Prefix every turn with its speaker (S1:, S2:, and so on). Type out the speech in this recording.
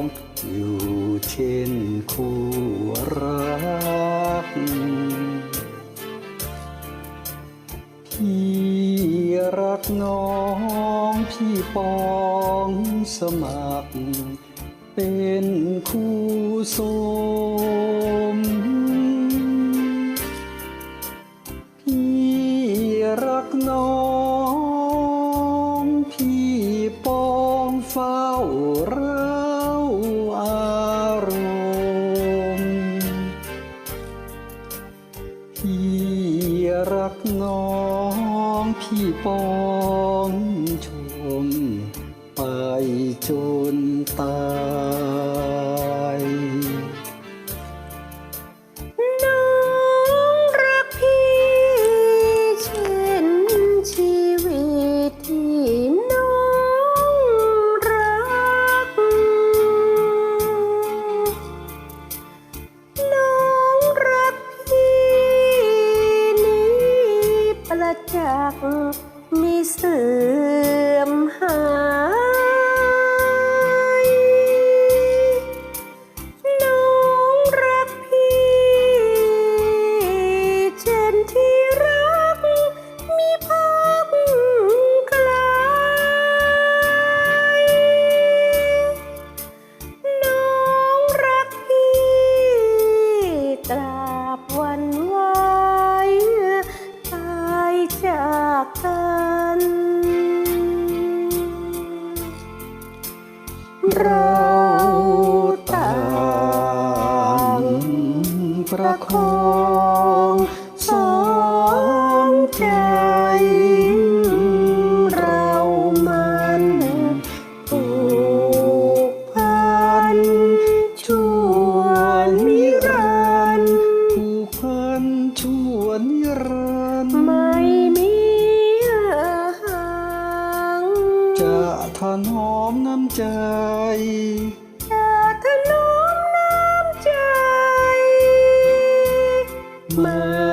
S1: ม อยู่เช่นคู่รัก พี่รักน้องพี่ปองสมั
S2: คร เป็นคู่สม มพี่รักน้องพี่ปองชม ไปจนตาย มี
S1: เราต่างประคองสองใจเรามันผูกพันชั่วนิรันดร์ผูกพันชั่วนิรัน ถนอมน้ำใจ
S2: จะถนอมน้ำใจ
S1: ไม่